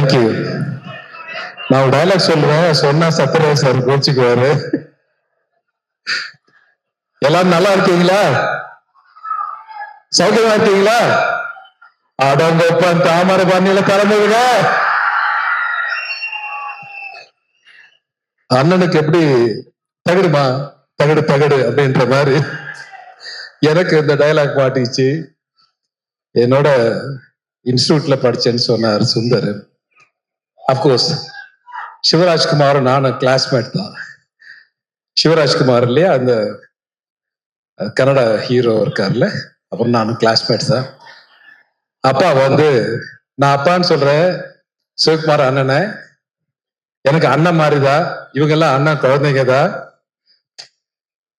Thank you நான் ஒரு dialogue சொல்லுவேன் சொன்னா சத்யராஜ் சார் கோச்சுக்குவாரு. எல்லாரும் நல்லா இருக்கீங்களா? சௌகரியமா இருக்கீங்களா? அடங்கப்பன் தாமரை பண்ணியில கிளம்புங்க அண்ணனுக்கு எப்படி தகடுமா? தகடு தகடு அப்படின்ற மாதிரி. எனக்கு இந்த டயலாக் மாட்டிச்சு. என்னோட இன்ஸ்டியூட்ல படிச்சேன்னு சொன்னார் சுந்தர் அப்கோர்ஸ் uh, சிவராஜ்குமாரும் நானும் கிளாஸ்மேட் தான் சிவராஜ்குமார் இல்லையா அந்த கன்னடா கன்னட ஹீரோ இருக்கார்ல அப்புறம் நானும் கிளாஸ்மேட் தான். அப்பா வந்து நான் அப்பான்னு சொல்றேன் சிவகுமார் அண்ணனை எனக்கு அண்ணன் மாதிரிதான் இவங்கெல்லாம் அண்ணன் குழந்தைங்க தான்.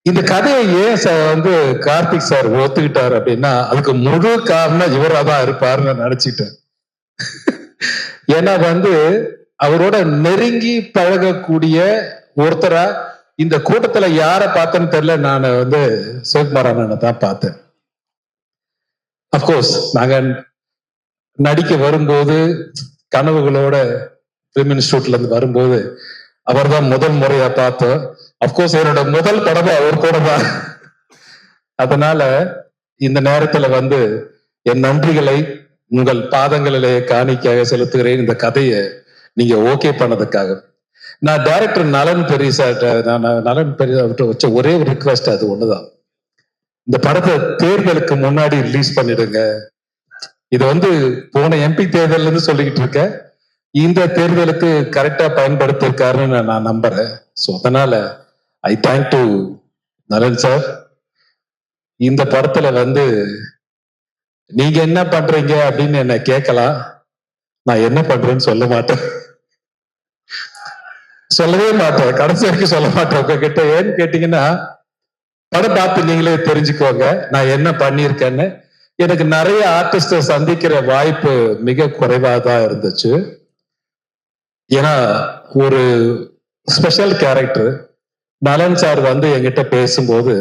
இந்த கதையை ஏன் சார் வந்து கார்த்திக் சார் ஒத்துக்கிட்டார் அப்படின்னா அதுக்கு முழு காரணம் இவரா தான் இருப்பாருன்னு நினைச்சிட்டேன் ஏன்னா வந்து அவரோட நெருங்கி பழகக்கூடிய ஒருத்தரா இந்த கூட்டத்துல யார பார்த்தேன்னு தெரியல நான் வந்து சிவகுமார் அண்ணனை தான் பார்த்தேன். அப்கோர்ஸ் நாங்க நடிக்க வரும்போது கனவுகளோட பிலிம் இன்ஸ்டியூட்ல இருந்து வரும்போது அவர்தான் முதல் முறையா பார்த்தோம். அப்கோர்ஸ் என்னோட முதல் படமும் அவர் கூட தான். அதனால இந்த நேரத்துல வந்து என் நன்றிகளை உங்கள் பாதங்களிலே காணிக்கையாக செலுத்துகிறேன். இந்த கதையை நீங்க ஓகே பண்ணதுக்காக. நான் டைரக்டர் நலன் பெரியசா நான் நலன் பெரிய வச்ச ஒரே ஒரு ரிக்வெஸ்ட் அது ஒண்ணுதான். இந்த படத்தை தேர்தலுக்கு முன்னாடி ரிலீஸ் பண்ணிடுங்க. இது வந்து போன எம்பி தேர்தல் இருந்து சொல்லிக்கிட்டு இருக்கேன் இந்த தேர்தலுக்கு கரெக்டா பயன்படுத்திருக்காருன்னு நான் நம்புறேன். ஸோ அதனால I thank to Nalan sir இந்த படத்துல வந்து நீங்க என்ன பண்றீங்க அப்படின்னு என்ன கேட்கலாம். நான் என்ன பண்றேன்னு சொல்ல மாட்டேன். சொல்லவே மாட்டேன். கடைசி வரைக்கும் சொல்ல மாட்டேன் உங்ககிட்ட. ஏன்னு கேட்டீங்கன்னா படம் பார்த்து நீங்களே தெரிஞ்சுக்கோங்க. நான் என்ன பண்ணியிருக்கேன்னு. எனக்கு நிறைய ஆர்டிஸ்ட சந்திக்கிற வாய்ப்பு மிக குறைவா தான் இருந்துச்சு. ஏன்னா ஒரு ஸ்பெஷல் கேரக்டர் நலன் சார் வந்து என்கிட்ட பேசும்போது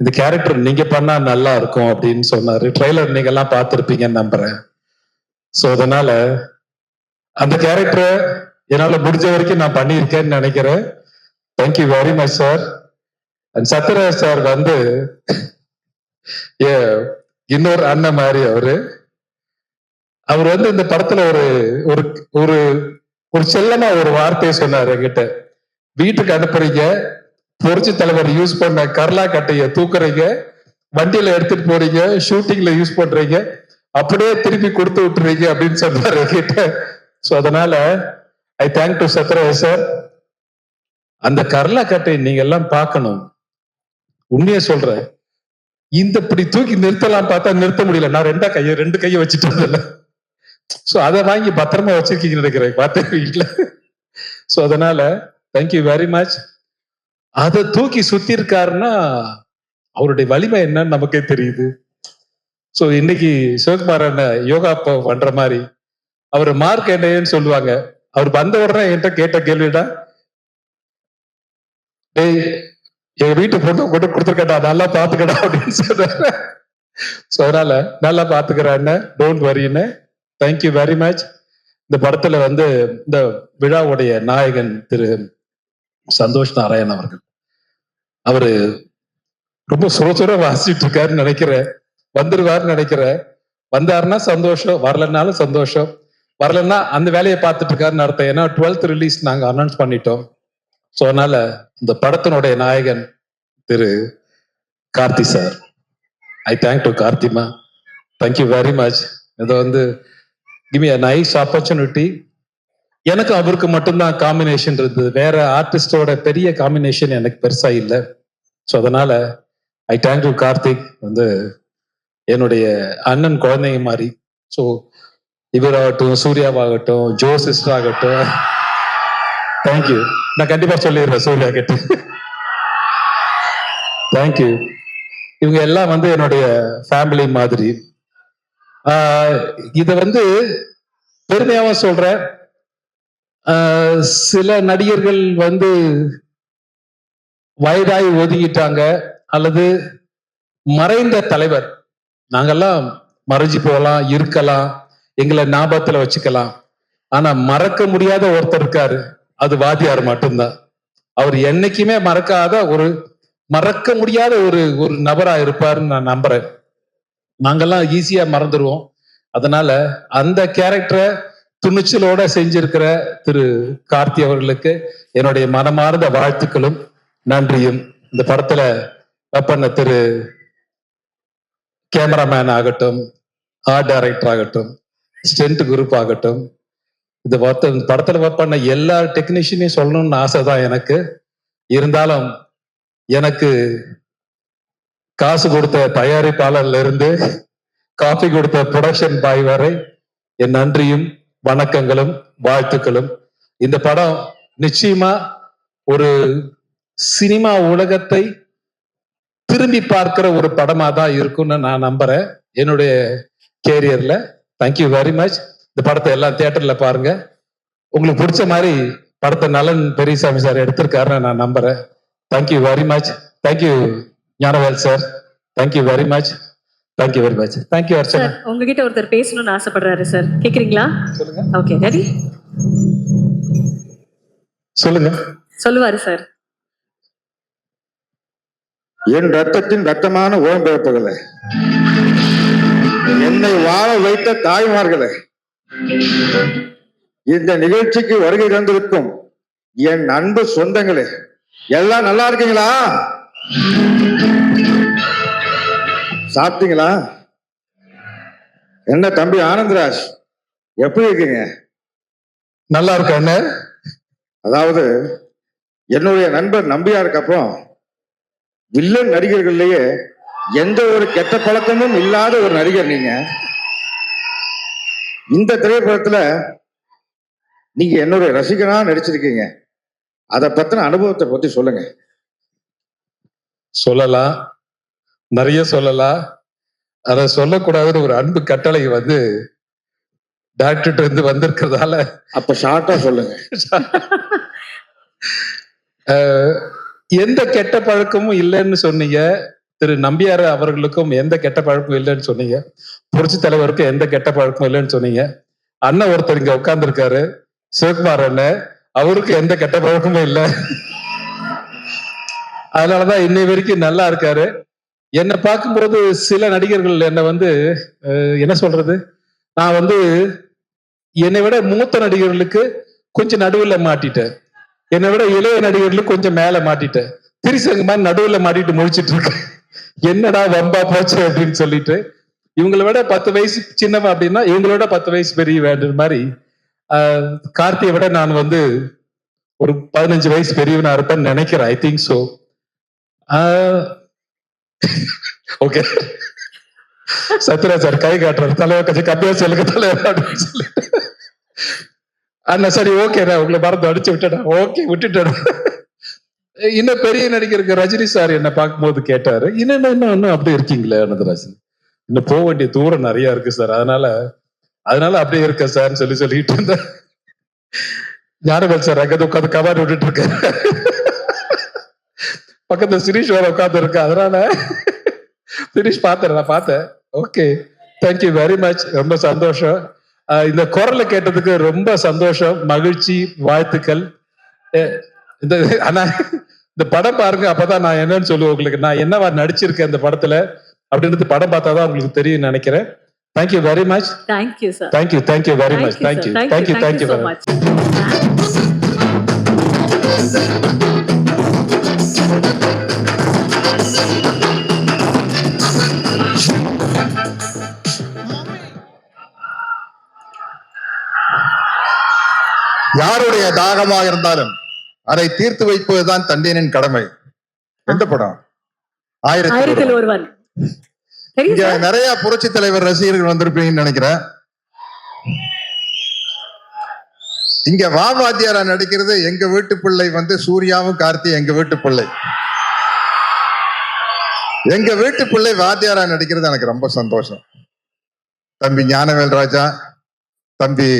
இந்த கேரக்டர் நீங்க பண்ணா நல்லா இருக்கும் அப்படின்னு சொன்னாரு. ட்ரெய்லர் நீங்க எல்லாம் பார்த்துருப்பீங்கன்னு நம்புறேன். ஸோ அதனால அந்த கேரக்டரை என்னால முடிஞ்ச வரைக்கும் நான் பண்ணியிருக்கேன்னு நினைக்கிறேன். Thank you very much sir and Sathyaraj sir வந்து ஏ இன்னொரு அண்ணன் மாதிரி அவரு. அவர் வந்து இந்த படத்துல ஒரு ஒரு ஒரு ஒரு செல்லமா ஒரு வார்த்தையை சொன்னார் என்கிட்ட. வீட்டுக்கு அனுப்புறீங்க புரட்சி தலைவர் யூஸ் பண்ண கர்லா கட்டைய தூக்குறீங்க. வண்டியில எடுத்துட்டு போறீங்க. ஷூட்டிங்ல யூஸ் பண்றீங்க. அப்படியே திருப்பி கொடுத்து விட்டுறீங்க அப்படின்னு சொன்னார் என்கிட்ட. சோ அதனால I thank to Sathyaraj sir அந்த கர்லா கட்டை நீங்க எல்லாம் பார்க்கணும். உண்மையை சொல்றேன். இந்த இப்படி தூக்கி நிறுத்தலாம் பார்த்தா நிறுத்த முடியல. நான் ரெண்டா கையை ரெண்டு கையை வச்சுட்டு வந்தல சோ அதை வாங்கி பத்திரமா வச்சிருக்கீங்கன்னு நினைக்கிறேன். பார்த்தேன் வீட்டுல சோ அதனால தேங்க்யூ வெரி மச் அதை தூக்கி சுத்தி இருக்காருன்னா அவருடைய வலிமை என்னன்னு நமக்கே தெரியுது. சோ இன்னைக்கு சிவகுமார் அண்ண யோகா பண்ற மாதிரி அவர் மார்க் என்னன்னு சொல்லுவாங்க. அவர் வந்த உடனே என்கிட்ட கேட்ட கேள்விடா டேய் எங்க வீட்டு பொண்ணு கொண்டு கொடுத்துருக்கடா நல்லா பாத்துக்கடா அப்படின்னு சொல்ற சோ அதனால நல்லா பாத்துக்கிறேன்னு டோன்ட் வரின்னு தேங்க்யூ வெரி மச் இந்த படத்துல வந்து இந்த விழாவுடைய நாயகன் திரு சந்தோஷ் நாராயண் அவர்கள். அவரு ரொம்ப சுர வாசிட்டு இருக்காருன்னு நினைக்கிறேன். வந்துருவாருன்னு நினைக்கிறேன். வந்தாருன்னா சந்தோஷம் வரலன்னாலும் சந்தோஷம். வரலன்னா அந்த வேலையை பார்த்துட்டு இருக்காருன்னு அர்த்தம். ஏன்னா டுவெல்த் ரிலீஸ் நாங்கள் அனௌன்ஸ் பண்ணிட்டோம். ஸோ அதனால இந்த படத்தினுடைய நாயகன் திரு Karthi sir I thank to கார்த்திமா. Thank you very much இதை வந்து கிவ் அ நைஸ் ஆப்பர்ச்சுனிட்டி எனக்கு அவருக்கு மட்டும்தான் காம்பினேஷன் இருந்தது. வேற ஆர்டிஸ்டோட பெரிய காம்பினேஷன் எனக்கு பெருசா இல்லை. ஸோ அதனால ஐ தேங்க் யூ கார்த்திக் வந்து என்னுடைய அண்ணன் குழந்தைங்க மாதிரி. ஸோ இவராகட்டும் சூர்யாவாகட்டும் ஜோ சிஸ்டர் ஆகட்டும். தேங்க்யூ நான் கண்டிப்பா சொல்லிடுறேன் சூர்யா கிட்ட. தேங்க்யூ இவங்க எல்லாம் வந்து என்னுடைய ஃபேமிலி மாதிரி. இதை வந்து பெருமையாவும் சொல்றேன். சில நடிகர்கள் வந்து வயதாய் ஒதுங்கிட்டாங்க அல்லது மறைந்த தலைவர். நாங்கெல்லாம் மறைஞ்சு போகலாம் இருக்கலாம் எங்களை ஞாபகத்துல வச்சுக்கலாம். ஆனா மறக்க முடியாத ஒருத்தர் இருக்காரு. அது வாத்தியார் மட்டும்தான். அவர் என்னைக்குமே மறக்காத ஒரு மறக்க முடியாத ஒரு ஒரு நபரா இருப்பாருன்னு நான் நம்புறேன். நாங்கெல்லாம் ஈஸியா மறந்துடுவோம் அதனால அந்த கேரக்டரை துணிச்சலோட செஞ்சிருக்கிற திரு கார்த்தி அவர்களுக்கு என்னுடைய மனமார்ந்த வாழ்த்துக்களும் நன்றியும். இந்த படத்துல பண்ண திரு கேமராமேன் ஆகட்டும் ஆர்ட் டைரக்டர் ஆகட்டும் ஸ்டென்ட் குரூப் ஆகட்டும். இந்த ஒர்த்த இந்த படத்துல ஒர்க் பண்ண எல்லா டெக்னீஷியனையும் சொல்லணும்னு ஆசை தான் எனக்கு. இருந்தாலும் எனக்கு காசு கொடுத்த தயாரிப்பாளர்ல இருந்து காஃபி கொடுத்த ப்ரொடக்ஷன் பாய் வரை என் நன்றியும் வணக்கங்களும் வாழ்த்துக்களும். இந்த படம் நிச்சயமா ஒரு சினிமா உலகத்தை திரும்பி பார்க்கிற ஒரு படமா தான் இருக்கும்னு நான் நம்புறேன். என்னுடைய கேரியர்ல. தேங்க்யூ வெரி மச் இந்த படத்தை எல்லாம் தியேட்டர்ல பாருங்க. உங்களுக்கு பிடிச்ச மாதிரி படத்தை நலன் பெரியசாமி சார் எடுத்திருக்காருன்னு நான் நம்புறேன். Thank you very much thank you Gnanavel sir. Thank you very much thank you very much thank you Archana sir உங்ககிட்ட ஒருத்தர் பேசணும்னு ஆசைப்படுறாரு சார் கேக்குறீங்களா? சொல்லுங்க. ஓகே ரெடி சொல்லுங்க. சொல்லுவாரு சார் என் ரத்தத்தின் ரத்தமான ஓம்பிறப்புகளே என்னை வாழ வைத்த தாய்மார்களே இந்த நிகழ்ச்சிக்கு வருகை தந்திருக்கும் என் அன்பு சொந்தங்களே எல்லாம் நல்லா இருக்கீங்களா? சாப்பிட்டீங்களா? என்ன தம்பி ஆனந்தராஜ் எப்படி இருக்கீங்க? நல்லா இருக்கு அதாவது என்னுடைய நண்பர் நம்பியாருக்கு அப்புறம் வில்லன் நடிகர்கள்லயே எந்த ஒரு கெட்ட பழக்கமும் இல்லாத ஒரு நடிகர் நீங்க. இந்த திரைப்படத்துல நீங்க என்னுடைய ரசிகனா நடிச்சிருக்கீங்க. அதை பத்தின அனுபவத்தை பத்தி சொல்லுங்க. சொல்லலாம். நிறைய சொல்லலாம் அதை சொல்லக்கூடாதுன்னு ஒரு அன்பு கட்டளை வந்து டாக்டர்கிட்ட இருந்து வந்திருக்கிறதால. அப்ப ஷார்ட்டா சொல்லுங்க. எந்த கெட்ட பழக்கமும் இல்லைன்னு சொன்னீங்க. திரு நம்பியார் அவர்களுக்கும் எந்த கெட்ட பழக்கமும் இல்லைன்னு சொன்னீங்க. புரட்சி தலைவருக்கும் எந்த கெட்ட பழக்கமும் இல்லைன்னு சொன்னீங்க. அண்ணன் ஒருத்தர் இங்க உட்கார்ந்துருக்காரு. சிவகுமார் அண்ணன் அவருக்கு எந்த கெட்ட பழக்கமும் இல்லை. அதனாலதான் இன்னை வரைக்கும் நல்லா இருக்காரு. என்னை பார்க்கும்போது சில நடிகர்கள் என்னை வந்து என்ன சொல்றது? நான் வந்து என்னை விட மூத்த நடிகர்களுக்கு கொஞ்சம் நடுவில் மாட்டிட்டேன். என்னை விட இளைய நடிகர்களுக்கு கொஞ்சம் மேல மாட்டிட்டேன். திரிசங்க மாதிரி நடுவில் மாட்டிட்டு முடிச்சிட்டு இருக்கேன் என்னடா வம்பா போச்சு அப்படின்னு சொல்லிட்டு. இவங்களை விட பத்து வயசு சின்னவன் அப்படின்னா இவங்களோட பத்து வயசு பெரிய வேண்டுற மாதிரி கார்த்தியை விட நான் வந்து ஒரு பதினஞ்சு வயசு பெரியவனா இருப்பேன்னு நினைக்கிறேன் I think so okay Sathyaraj sir கை காட்டுறாரு. தலைவர் கட்சி கம்மியா சொல்லுங்க தலைவர் அப்படின்னு சொல்லிட்டு. அண்ணா சரி ஓகேடா உங்களை மறந்து அடிச்சு விட்டுடா ஓகே விட்டுட்டேன். இன்னும் பெரிய நடிகருக்கு ரஜினி சார் என்ன பார்க்கும்போது கேட்டாரு. இன்னும் இன்னும் இன்னும் அப்படி இருக்கீங்களே அனந்தராஜன் இன்னும் போக வேண்டிய தூரம் நிறைய இருக்கு சார். அதனால அதனால அப்படியே இருக்க சார்னு சொல்லி சொல்லிட்டு இருந்தேன். ஞானவேல் சார் அங்கே உட்காந்து கபாடி விட்டுட்டு இருக்க பக்கத்துல சிரீஷ் வேற உட்காந்து இருக்கு அதனால சிரீஷ் பார்த்தேன் நான் பார்த்தேன். ஓகே தேங்க்யூ வெரி மச் ரொம்ப சந்தோஷம். இந்த குரலை கேட்டதுக்கு ரொம்ப சந்தோஷம் மகிழ்ச்சி வாழ்த்துக்கள். இந்த ஆனா இந்த படம் பாருங்க அப்பதான் நான் என்னன்னு சொல்லுவேன் உங்களுக்கு. நான் என்னவா நடிச்சிருக்கேன் இந்த படத்துல அப்படின்றது படம் பார்த்தாதான் உங்களுக்கு தெரியும் நினைக்கிறேன். Thank you very much thank you sir thank you thank you very much thank you thank you thank you very much. யாருடைய தாகமாக இருந்தாலும் அதை தீர்த்து வைப்பதுதான் தந்தையனின் கடமை. எந்த படம்? ஆயிரத்தி ஒருவன். இங்க நிறைய புரட்சி தலைவர் ரசிகர்கள் வந்திருப்பீங்கன்னு நினைக்கிறேன். இங்க வாவாத்தியாரா நடிக்கிறது எங்க வீட்டு பிள்ளை வந்து சூர்யாவும் கார்த்தி எங்க வீட்டு பிள்ளை. எங்க வீட்டு பிள்ளை வாத்தியாரா நடிக்கிறது எனக்கு ரொம்ப சந்தோஷம். தம்பி ஞானவேல் ராஜா தம்பி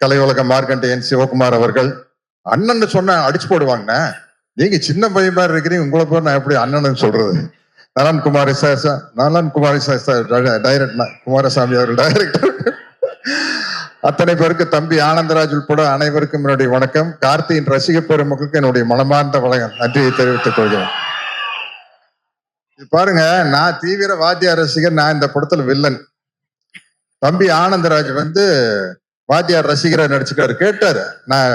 கலை கலையுலக மார்க்கண்டேயன் சிவகுமார் அவர்கள் அண்ணன் சொன்ன அடிச்சு போடுவாங்க நீங்க சின்ன பையன் மாதிரி இருக்கிறீங்க உங்களை போய் நான் எப்படி அண்ணன் சொல்றது? நலன் குமாரி சார் நலன் குமாரி சார் டைரக்ட் குமாரசாமி அவர்கள் டைரக்டர். அத்தனை பேருக்கு தம்பி ஆனந்தராஜ் உட்பட அனைவருக்கும் என்னுடைய வணக்கம். கார்த்தியின் ரசிக பெருமக்களுக்கு என்னுடைய மனமார்ந்த வணக்கம். நன்றியை தெரிவித்துக் கொள்கிறேன். பாருங்க நான் தீவிர வாத்திய ரசிகர் நான் இந்த படத்துல வில்லன். தம்பி ஆனந்தராஜ் வந்து வாத்தியார் ரசிகரா நடிச்சுக்காரு கேட்டாரு. நான்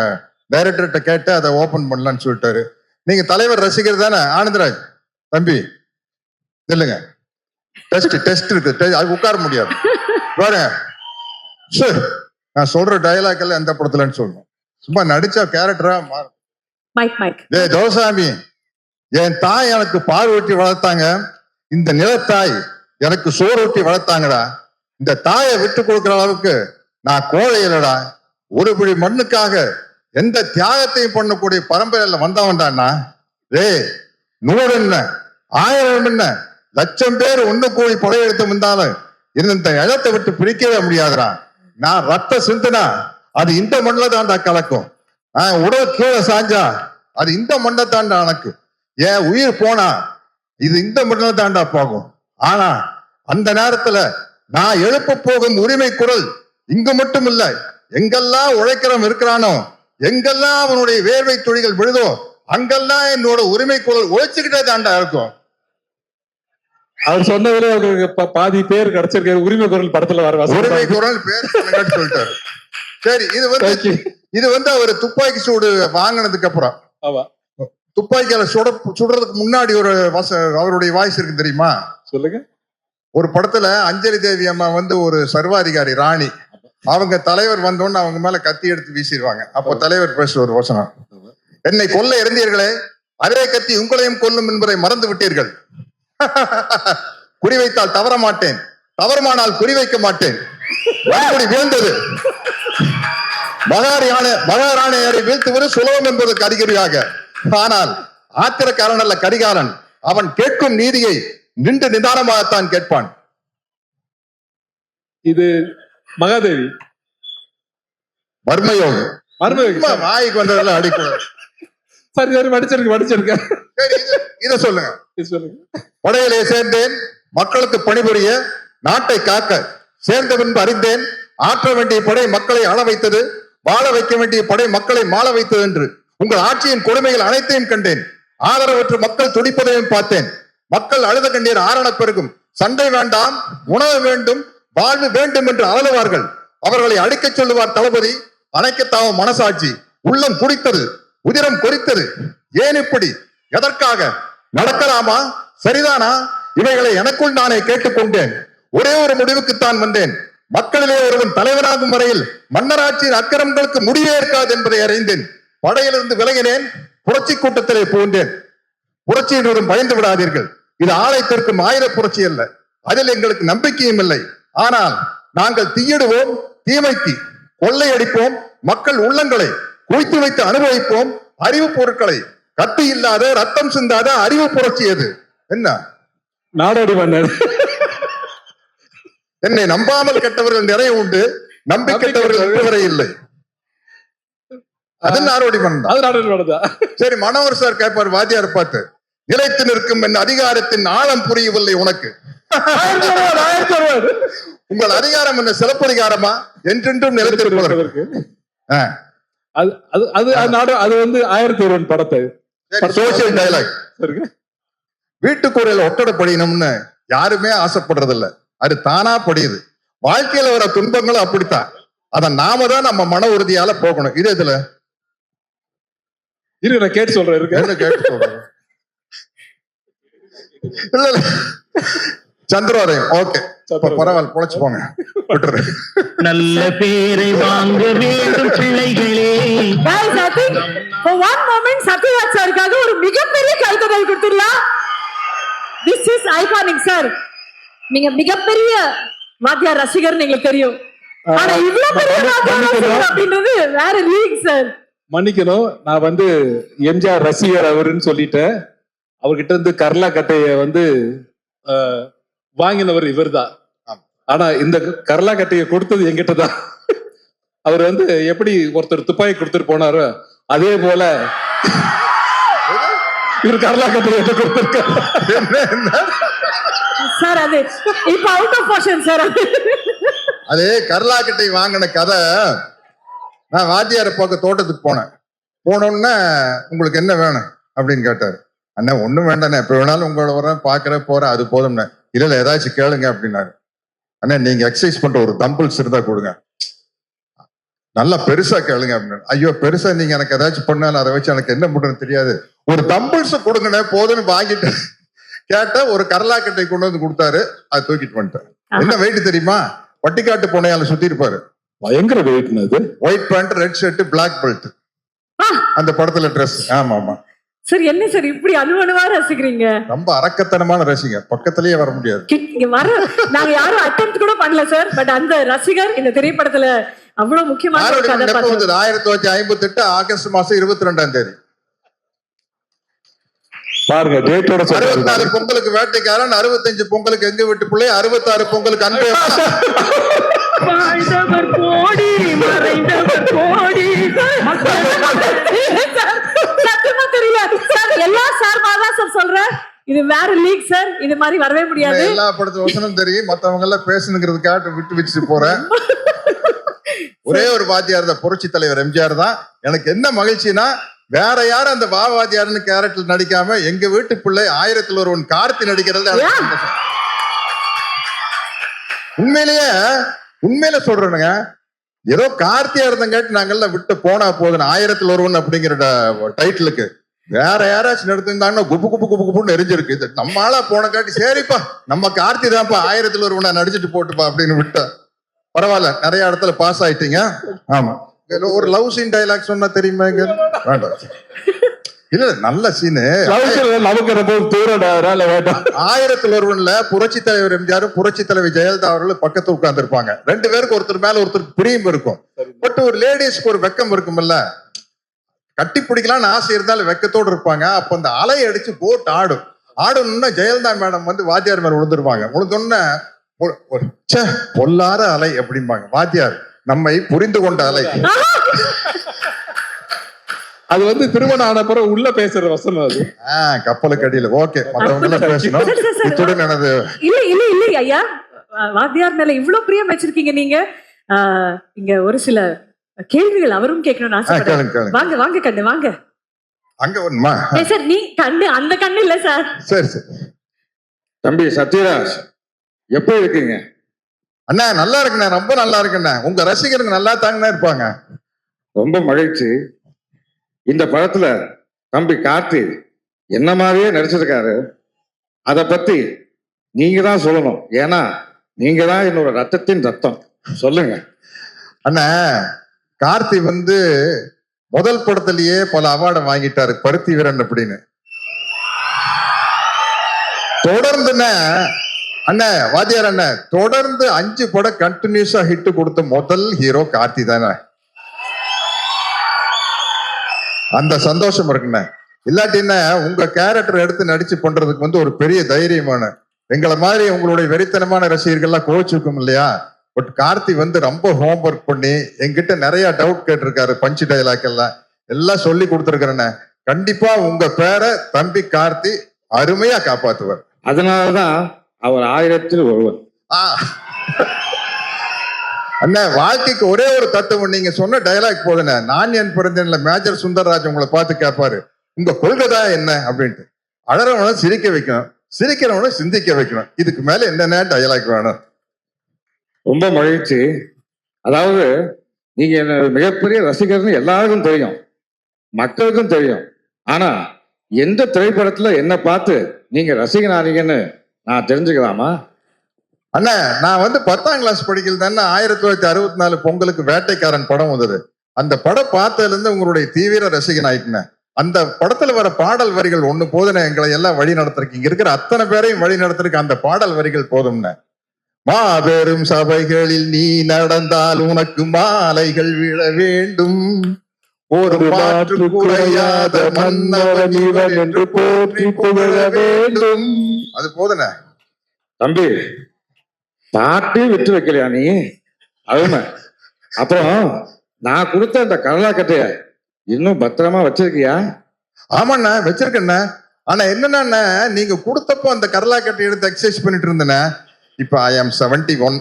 டைரக்டர்கிட்ட கேட்டு அதை ஓபன் பண்ணலான்னு சொல்லிட்டாரு. நீங்க தலைவர் ரசிகர் தானே? ஆனந்தராஜ் தம்பி இல்லைங்க டெஸ்ட் டெஸ்ட் இருக்கு. அது உட்கார முடியாது. பாருங்க. சரி நான் சொல்ற டயலாக் எல்லாம் எந்த படத்துலன்னு சொல்லணும். சும்மா நடிச்ச கேரக்டரா மாறும். டேய் தோசாமி என் தாய் எனக்கு பால் ஊட்டி வளர்த்தாங்க. இந்த நிலத்தாய் எனக்கு சோறு ஊட்டி வளர்த்தாங்கடா. இந்த தாயை விட்டு கொடுக்கிற அளவுக்கு நான் கோழை இல்லடா. ஒரு பிடி மண்ணுக்காக எந்த தியாகத்தையும் பண்ணக்கூடிய பரம்பரையில வந்தவன்டான்னா ரே நூறு என்ன? ஆயிரம் என்ன? லட்சம் பேர் ஒண்ணு கூடி படையெடுத்து வந்தாலும் இந்த இடத்தை விட்டு பிரிக்கவே முடியாதுடா. நான் ரத்த சிந்துனா அது இந்த மண்ணில் தான்டா கலக்கும். ஆஹ் உடல் கீழே சாஞ்சா அது இந்த மண்ணை தாண்டா எனக்கு ஏன் உயிர் போனா இது இந்த மண்ணில் தாண்டா போகும். ஆனா அந்த நேரத்துல நான் எழுப்ப போகும் உரிமை குரல் இங்கு மட்டும் இல்ல எங்கெல்லாம் உழைக்கிறவன் இருக்கிறானோ எங்கெல்லாம் அவனுடைய வேர்வை துளிகள் விழுதோ அங்கெல்லாம் என்னோட உரிமை குரல் உழைச்சுக்கிட்டே தாண்டா இருக்கும். அவர் சொன்னதுல அவருக்கு பாதி பேர் கிடைச்சிருக்காரு உரிமை குரல் படத்துல வர உரிமை குரல் பேர் சொல்லிட்டாரு. சரி இது வந்து. இது வந்து அவர் துப்பாக்கி சூடு வாங்கினதுக்கு அப்புறம். ஆமா. துப்பாக்கியால சுட சுடுறதுக்கு முன்னாடி ஒரு வச அவருடைய வாய்ஸ் இருக்கு தெரியுமா? சொல்லுங்க. ஒரு படத்துல அஞ்சலி தேவி அம்மா வந்து ஒரு சர்வாதிகாரி ராணி. அவங்க தலைவர் வந்தோன்னு அவங்க மேல கத்தி எடுத்து வீசிடுவாங்க. அப்போ தலைவர் பேசுற ஒரு வசனம் என்னை கொல்ல இருந்தீர்களே அதே கத்தி உங்களையும் கொல்லும் என்பதை மறந்து விட்டீர்கள். குறிவைத்தால் தவற மாட்டேன். தவறுமானால் குறிவைக்க மாட்டேன். வழிபடி வீழ்ந்தது. மகாராணி மகாராணியரை வீழ்த்துவது சுலபம் என்பதற்கு அறிகுறியாக ஆனால் ஆத்திரக்காரன் அல்ல கரிகாரன் அவன் கேட்கும் நீதியை நின்று நிதானமாகத்தான் கேட்பான். இது மகாதேவி. வர்மயோகம் மருமக சும்மா வாய்க்கு வந்ததெல்லாம் அடிக்கூடாது சரி சரி படிச்சிருக்கு படிச்சிருக்க. சரி இது- சொல்லுங்க. சொல்லுங்க. படையிலே சேர்ந்தேன் மக்களுக்கு பணிபுரிய நாட்டை காக்க சேர்ந்த பின்பு அறிந்தேன் ஆற்ற வேண்டிய படை மக்களை ஆள வைத்தது வாழ வைக்க வேண்டிய படை மக்களை மாள வைத்தது என்று உங்கள் ஆட்சியின் கொடுமைகள் அனைத்தையும் கண்டேன். ஆதரவற்று மக்கள் துடிப்பதையும் பார்த்தேன். மக்கள் அழுத கண்ணீர் ஆரண பெருகும். சண்டை வேண்டாம் உணவு வேண்டும் வாழ்வு வேண்டும் என்று அழலுவார்கள் அவர்களை அடிக்கச் சொல்லுவார் தளபதி. அணைக்கத்தாவ மனசாட்சி. உள்ளம் குடித்தது உதிரம் கொறித்தது ஏன் இப்படி? எதற்காக? நடக்கலாமா? சரிதானா? இவைகளை எனக்குள் நானே கேட்டுக்கொண்டேன் ஒரே ஒரு முடிவுக்குத்தான் வந்தேன். மக்களிலே ஒருவன் தலைவராகும் வரையில் மன்னராட்சியின் அக்கிரமங்களுக்கு முடிவே இருக்காது என்பதை அறிந்தேன். படையிலிருந்து விலகினேன். புரட்சி கூட்டத்திலே புகுந்தேன். புரட்சியினரும் பயந்து விடாதீர்கள். இது ஆலயத்திற்கும் ஆயுத புரட்சி அல்ல. அதில் எங்களுக்கு நம்பிக்கையும் இல்லை. ஆனால் நாங்கள் தீயிடுவோம் தீமைக்கு கொள்ளையடிப்போம் மக்கள் உள்ளங்களை குவித்து வைத்து அனுபவிப்போம். அறிவு பொருட்களை கத்தி இல்லாத ரத்தம் சிந்தாத அறிவு புரட்சி அது என்ன? நாடோடி மன்னர். என்னை நம்பாமல் கெட்டவர்கள் நிறைய உண்டு நம்பி கெட்டவர்கள் இதுவரை இல்லை. அது மன்னன் நாடோடி மன்னர். தான் சரி மனோகர் சார் கேட்பார் வாத்தியார் பார்த்து நிலைத்து நிற்கும் என் அதிகாரத்தின் ஆழம் புரியவில்லை உனக்கு. உங்கள் அதிகாரம் என்ன? சிறப்பதிகாரமா என்றென்றும் நிலைத்திருப்பதற்கு. அது அது அது அது நாடு அது வந்து ஆயிரத்தி ஒருவன் படத்தை. சோசியல் சரிங்க வீட்டுக்குறையில ஒட்டடை படியணும்னு யாருமே ஆசைப்படுறது இல்ல அது தானா படியுது. வாழ்க்கையில வர துன்பங்களும் அப்படித்தான். அத நாம தான் நம்ம மன உறுதியால போகணும். இது இதுல இரு நான் கேட்டு சொல்றேன் இருக்கு. கேட்டு இல்ல இல்ல. சந்திரோதயம் ஓகே. பரவாயில்ல பொழைச்சு போங்க. விட்டுரு. நல்ல பேரை வாங்க வேண்டும் பிள்ளைகளே. for one moment சத்யராஜ் சாருக்காக ஒரு மிகப்பெரிய கருத்துதல் கொடுத்துடலாம். This is iconic சார் நீங்க மிகப்பெரிய வாத்தியார் ரசிகர் எங்களுக்கு தெரியும். ஆனா இவ்வளவு பெரிய வாத்தியார் ரசிகர் அப்படின்றது வேற லீக் சார் மன்னிக்கணும். நான் வந்து எம்ஜிஆர் ரசிகர் அவருன்னு சொல்லிட்டேன். அவர்கிட்ட இருந்து கர்லா கட்டைய வந்து வாங்கினவர் இவர்தான். ஆமா. ஆனா இந்த கர்லா கட்டைய கொடுத்தது என்கிட்ட தான் அவர் வந்து எப்படி ஒருத்தர் துப்பாக்கி கொடுத்துட்டு போனாரோ அதே போல இவர் கர்லா கட்டைய கொடுத்திருக்காரு. சார் அது இப்ப அவுட் ஆஃப் ஃபேஷன் சார் அது. அது கர்லாக்கட்டை வாங்கின கதை. நான் வாத்தியாரை பார்க்க தோட்டத்துக்கு போனேன். போனோன்னே உங்களுக்கு என்ன வேணும்? அப்படின்னு கேட்டாரு. அண்ணா ஒண்ணும் வேண்டாண்ணே. எப்ப வேணாலும் உங்களோட வரேன் பாக்குறேன் போறேன். அது போதும்ண்ணே. இல்ல இல்ல ஏதாச்சும் கேளுங்க அப்படின்னாரு. அண்ணா நீங்க எக்ஸசைஸ் பண்ற ஒரு தம்பிள்ஸ் இருந்தா கொடுங்க. நல்லா பெருசா கேளுங்க அப்படின்னு ஐயோ பெருசா நீங்க எனக்கு ஏதாச்சும் பண்ணாலும் அதை வச்சு எனக்கு என்ன பண்றதுன்னு தெரியாது. ஒரு தம்பிள்ஸ் கொடுங்கண்ணே போதும்னு வாங்கிட்டு கேட்டா ஒரு கரலாக்கட்டை கொண்டு வந்து கொடுத்தாரு. அது தூக்கிட்டு வந்துட்டேன் என்ன வெயிட் தெரியுமா? பட்டிக்காட்டு புனையால சுத்தி இருப்பாரு. பயங்கர வெயிட்னு அது white pant red shirt black belt. அந்த படத்துல ட்ரெஸ் ஆமா ஆமா சார் என்ன சார் இப்படி அணுவணுவா ரசிக்கிறீங்க? ரொம்ப அரக்கத்தனமான ரசிங்க பக்கத்திலேயே வர முடியாது. இங்க வர நாங்க யாரும் அட்டெம்ட் கூட பண்ணல சார் பட் அந்த ரசிகர் இந்த திரைப்படத்துல அவ்வளவு முக்கியமான ஆயிரத்தி தொள்ளாயிரத்தி ஐம்பத்தி எட்டு ஆகஸ்ட் மாசம் இருபத்தி ரெண்டாம் தேதி. பாருங்க டேட்டோட அறுபத்தி நாலு சொல்றாரு பொங்கலுக்கு வேட்டைக்காரன் அறுபத்தஞ்சு பொங்கலுக்கு எங்க வீட்டு பிள்ளை அறுபத்தாறு பொங்கலுக்கு அன்பே தெரியல. சார் எல்லா சார் தான் சார் சொல்றேன். இது வேற லீக் சார். இது மாதிரி வரவே முடியாது. எல்லா படத்து வசனம் தெரியும். மத்தவங்க எல்லாம் பேசணுங்கிறதுக்காக விட்டு வச்சுட்டு போறேன். ஒரே ஒரு வாத்தியார் தான் புரட்சி தலைவர் எம்ஜிஆர் தான். எனக்கு என்ன மகிழ்ச்சினா வேற யாரும் அந்த வா வாத்தியார்னு கேரக்டர் நடிக்காம எங்க வீட்டு பிள்ளை ஆயிரத்தில் ஒருவன் கார்த்தி நடிக்கிறது. உண்மையிலேயே உண்மையில சொல்றேனுங்க. ஏதோ கார்த்தியா இருந்தங்காட்டி நாங்கெல்லாம் விட்டு போனா போதும் ஆயிரத்தில் ஒருவன் அப்படிங்கிற டைட்டிலுக்கு வேற யாராச்சும் நடத்திருந்தாங்கன்னா குப்பு குப்பு குப்பு குப்புன்னு எரிஞ்சிருக்கு. இது நம்ம ஆளா போன காட்டி சரிப்பா நம்ம கார்த்தி தான்ப்பா ஆயிரத்தில் ஒருவனா நடிச்சிட்டு போட்டுப்பா அப்படின்னு விட்டா. பரவாயில்ல நிறைய இடத்துல பாஸ் ஆயிட்டீங்க. ஆமா. ஒரு லவ் சீன் டைலாக் சொன்னா தெரியுமா இங்க? வேண்டாம். இல்ல நல்ல சீனு நமக்கு ரொம்ப தூரம் ஆயிரத்தில் ஒருவன்ல புரட்சி தலைவர் எம்ஜிஆர் புரட்சி தலைவர் ஜெயலலிதா அவர்கள் பக்கத்துல உட்கார்ந்திருப்பாங்க. ரெண்டு பேருக்கு ஒருத்தர் மேல ஒருத்தருக்கு பிரியம் இருக்கும். பட் ஒரு லேடிஸ்க்கு ஒரு வெக்கம் இருக்கும்ல கட்டி பிடிக்கலாம்னு ஆசை இருந்தாலும் வெக்கத்தோடு இருப்பாங்க. அப்ப அந்த அலை அடிச்சு போட் ஆடும். ஆடணும்னா ஜெயலலிதா மேடம் வந்து வாத்தியார் மேல விழுந்துருவாங்க. விழுந்தோடனே பொல்லாத அலை அப்படிம்பாங்க. வாத்தியார் நம்மை புரிந்து கொண்ட அலை. அது வந்து திருமணம் ஆன பிறகு உள்ள பேசுற வசனம் அது. ஆஹ் கப்பலுக்கு அடியில. ஓகே மத்தவங்க எல்லாம் பேசணும். இத்துடன் எனது இல்ல இல்ல இல்ல ஐயா? வாத்தியார் மேல இவ்வளவு பிரியம் வச்சிருக்கீங்க நீங்க. இங்க ஒரு சில கேள்விகள் அவரும் கேட்கணும்னு ஆசைப்படுறேன் வாங்க வாங்க கண்ணு வாங்க. அங்க ஒண்ணுமா சார் நீ கண்ணு அந்த கண்ணு இல்ல சார். சரி சரி. தம்பி சத்யராஜ் எப்படி இருக்கீங்க? அண்ணா நல்லா இருக்குண்ணே ரொம்ப நல்லா இருக்குண்ணே. உங்க ரசிகருங்க நல்லா தாங்கண்ணா இருப்பாங்க. ரொம்ப மகிழ்ச்சி. இந்த படத்துல தம்பி கார்த்தி என்ன மாதிரியே நடிச்சிருக்காரு. அதை பத்தி நீங்க தான் சொல்லணும். ஏன்னா நீங்க தான் என்னோட ரத்தத்தின் ரத்தம். சொல்லுங்க. அண்ணா கார்த்தி வந்து முதல் படத்திலேயே பல அவார்டை வாங்கிட்டாரு பருத்தி வீரன் அப்படின்னு. தொடர்ந்துண்ணே அண்ணா வாத்தியார் அண்ணா தொடர்ந்து அஞ்சு படம் கண்டினியூஸா ஹிட் கொடுத்த முதல் ஹீரோ கார்த்தி தானே. அந்த சந்தோஷம் இருக்குண்ணே. இல்லாட்டின்ன உங்க கேரக்டர் எடுத்து நடிச்சு பண்றதுக்கு வந்து ஒரு பெரிய தைரியமான எங்களை மாதிரி உங்களுடைய வெறித்தனமான ரசிகர்கள்லாம் கோச்சிருக்கும் இல்லையா? பட் கார்த்தி வந்து ரொம்ப ஹோம்ஒர்க் பண்ணி என்கிட்ட நிறைய டவுட் கேட்டிருக்காரு பஞ்சு டைலாக் எல்லாம். எல்லாம் சொல்லி கொடுத்துருக்கிறேண்ணே கண்டிப்பா உங்க பேரை தம்பி கார்த்தி அருமையா காப்பாத்துவார். அதனாலதான் அவர் ஆயிரத்தில் ஒருவர். அண்ணா வாழ்க்கைக்கு ஒரே ஒரு தத்துவம் நீங்க சொன்ன டயலாக் போதுண்ணே. நான் என் பிறந்தேன்ல மேஜர் சுந்தரராஜ் உங்களை பார்த்து கேட்பாரு. உங்க கொள்கை தான் என்ன அப்படின்ட்டு. அழறவனை சிரிக்க வைக்கணும் சிரிக்கிறவனை சிந்திக்க வைக்கணும். இதுக்கு மேல என்னென்ன டயலாக் வேணும்? ரொம்ப மகிழ்ச்சி. அதாவது நீங்க என்ன மிகப்பெரிய ரசிகர்னு எல்லாருக்கும் தெரியும். மக்களுக்கும் தெரியும். ஆனா எந்த திரைப்படத்துல என்ன பார்த்து நீங்க ரசிகனானீங்கன்னு நான் தெரிஞ்சுக்கலாமா? அண்ணா நான் வந்து பத்தாம் கிளாஸ் படிக்கல தானே ஆயிரத்தி தொள்ளாயிரத்தி அறுபத்தி நாலு பொங்கலுக்கு வேட்டைக்காரன் படம் வந்தது. அந்த படம் பார்த்ததுல இருந்து உங்களுடைய தீவிர ரசிகன் ஆயிட்டுனேன் அந்த படத்துல வர பாடல் வரிகள் ஒண்ணு போதுன்னு எங்களை எல்லாம் வழி நடத்துறதுக்கு இங்க இருக்கிற அத்தனை பேரையும் வழி நடத்துறதுக்கு அந்த பாடல் வரிகள் போதும்னு மாபெரும் சபைகளில் நீ நடந்தால் உனக்கு மாலைகள் விழ வேண்டும். ஒரு மாற்று குறையாத மன்னவன் இவன் என்று போற்றி புகழ வேண்டும். அது போதுனே தம்பி பாட்டே விட்டு வைக்கலையா நீ? அருமை. அப்புறம் நான் கொடுத்த அந்த கரலாக்கட்டைய இன்னும் பத்திரமா வச்சிருக்கியா? ஆமாண்ணா வச்சிருக்கேண்ணா. ஆனா என்னன்னா நீங்க கொடுத்தப்போ அந்த கரலாக்கட்டை எடுத்து எக்ஸசைஸ் பண்ணிட்டு இருந்தேண்ணே. இப்ப ஐ ஆம் செவன்டி ஒன்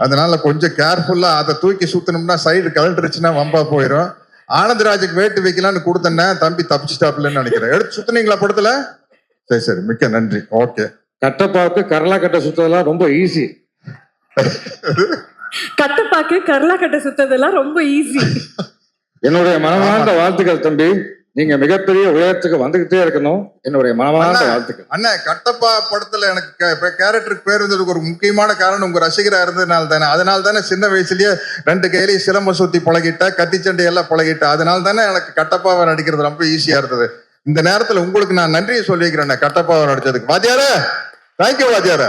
அதனால கொஞ்சம் கேர்ஃபுல்லா அதை தூக்கி சுத்தணும்னா சைடு கழட்டுருச்சுன்னா வம்பா போயிடும் ஆனந்தராஜுக்கு வேட்டு வைக்கலாம்னு கொடுத்தேன்னா தம்பி தப்பிச்சிட்டாப்லன்னு நினைக்கிறேன். எடுத்து சுத்துனீங்களா படத்துல? சரி சரி. மிக்க நன்றி. ஓகே கட்டப்பாவுக்கு கரலா கட்ட சுத்ததெல்லாம் ரொம்ப ஈஸி கட்டப்பாக்கு கரலா கட்ட சுத்ததெல்லாம் ரொம்ப ஈஸி என்னுடைய மனமார்ந்த வாழ்த்துக்கள் தம்பி. நீங்க மிகப்பெரிய உயரத்துக்கு வந்துகிட்டே இருக்கணும். என்னுடைய மனமார்ந்த அண்ணா. வாழ்த்துக்கள். அண்ணா கட்டப்பா படத்துல எனக்கு கேரக்டருக்கு பேர் வந்ததுக்கு ஒரு முக்கியமான காரணம் உங்க ரசிகரா இருந்ததுனால தானே. அதனால தானே சின்ன வயசுலயே ரெண்டு கையிலையும் சிலம்ப சுத்தி பழகிட்ட கத்திச்சண்டை எல்லாம் பழகிட்ட. அதனால தானே எனக்கு கட்டப்பாவை நடிக்கிறது ரொம்ப ஈஸியா இருந்தது. இந்த நேரத்துல உங்களுக்கு நான் நன்றியை சொல்லிக்கிறேன் கட்டப்பாவை நடிச்சதுக்கு. வாத்தியார தேங்க்யூ வாத்தியார.